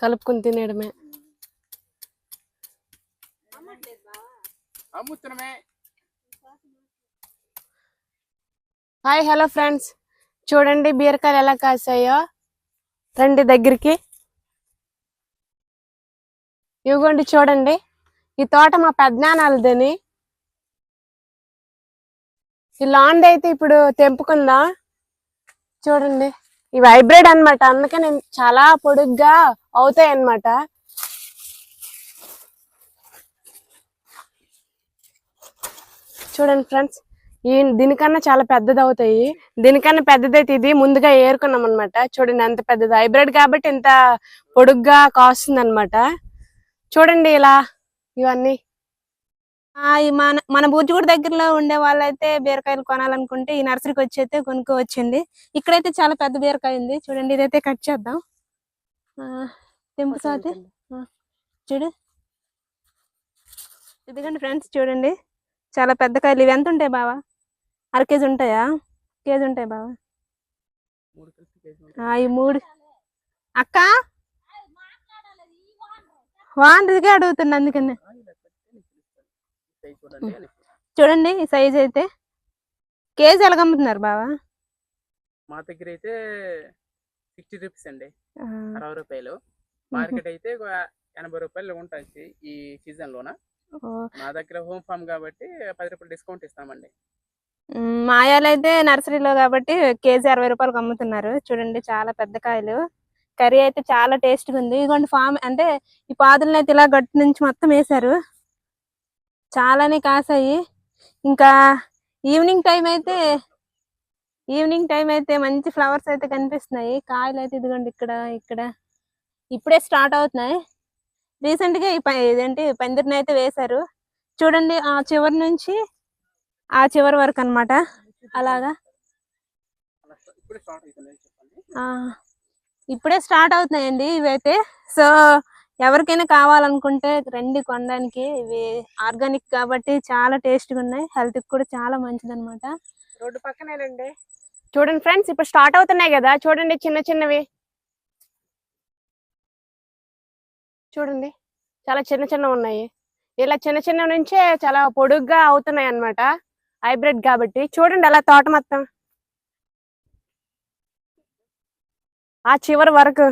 కలుపుకుని తినేయడమే. అమ్ముతున్నామే. హాయ్ హలో ఫ్రెండ్స్ చూడండి బీరకాయలు ఎలా కాసాయో. రండి దగ్గరికి. ఇవ్వండి చూడండి. ఈ తోట మా పెద్దనాన్నలదని. ఈ లాండ్ అయితే ఇప్పుడు తెంపుకుందాం. చూడండి. ఇవి హైబ్రిడ్ అన్నమాట. నేను చాలా పొడుగ్గా అవుతాయి అనమాట చూడండి ఫ్రెండ్స్ ఈ దీనికన్నా చాలా పెద్దది అవుతాయి దీనికన్నా పెద్దదైతే ఇది ముందుగా ఏరుకున్నాం అనమాట చూడండి ఎంత పెద్దది హైబ్రిడ్ కాబట్టి ఇంత పొడుగ్గా కాస్తుంది అనమాట చూడండి ఇలా ఇవన్నీ. మన మన బుజ్జిగూడ దగ్గరలో ఉండే వాళ్ళైతే బీరకాయలు కొనాలనుకుంటే ఈ నర్సరీకి వచ్చి అయితే కొనుక్కోవచ్చండి. ఇక్కడైతే చాలా పెద్ద బీరకాయ ఉంది చూడండి ఇదైతే కట్ చేద్దాం. ఆ, తెంపు సాతి చూడు. ఇదిగోండి ఫ్రెండ్స్ చూడండి. చాలా పెద్ద కాయలు. ఇవి ఎంత ఉంటాయి బావా? అర కేజీ ఉంటాయా? కేజీ ఉంటాయి బావా? ఈ మూడు. అక్క? వాంటిదిగా అడుగుతున్నా అందుకని. చూడండి సైజ్ అయితే. కేజీ ఎలాగ అమ్ముతున్నారు బావా? మా దగ్గర అయితే సిక్స్టీ రూపీస్ అండి. అరవై రూపాయలు. మార్కెట్ అయితే ఎనభై రూపాయలు ఉంటాయి ఈ సీజన్ లోన. మా దగ్గర హోమ్ ఫార్మ్ కాబట్టి పది రూపాయలు డిస్కౌంట్ ఇస్తామండి. మాయాలు అయితే నర్సరీలో కాబట్టి కేజీ అరవై రూపాయలకు అమ్ముతున్నారు చూడండి చాలా పెద్ద కాయలు. కర్రీ అయితే చాలా టేస్ట్గా ఉంది. ఇదిగోండి ఫామ్ అంటే ఈ పాదులను అయితే ఇలా గట్టు నుంచి మొత్తం వేశారు. చాలానే కాసాయి. ఇంకా ఈవినింగ్ టైం అయితే ఈవినింగ్ టైం అయితే మంచి ఫ్లవర్స్ అయితే కనిపిస్తున్నాయి. కాయలు అయితే ఇదిగోండి ఇక్కడ ఇక్కడ. ఇప్పుడే స్టార్ట్ అవుతున్నాయి. రీసెంట్గా ఈ ఇదేంటి పందిరిని అయితే వేశారు. చూడండి ఆ చివరి నుంచి ఆ చివరి వరకు అన్నమాట. అలాగా. ఇప్పుడే స్టార్ట్ ఇప్పుడే స్టార్ట్ అవుతున్నాయండి ఇవైతే. సో ఎవరికైనా కావాలనుకుంటే రండి కొనడానికి. ఇవి ఆర్గానిక్ కాబట్టి చాలా టేస్ట్గా ఉన్నాయి. హెల్త్ కూడా చాలా మంచిది అనమాట రోడ్డు పక్కనేనండి చూడండి ఫ్రెండ్స్ ఇప్పుడు స్టార్ట్ అవుతున్నాయి కదా. చూడండి చిన్న చిన్నవి. చూడండి చాలా చిన్న చిన్న ఉన్నాయి. ఇలా చిన్న చిన్న నుంచే చాలా పొడుగ్గా అవుతున్నాయి అన్నమాట. హైబ్రిడ్ కాబట్టి. చూడండి అలా తోట మొత్తం. ఆ చివరి వరకు.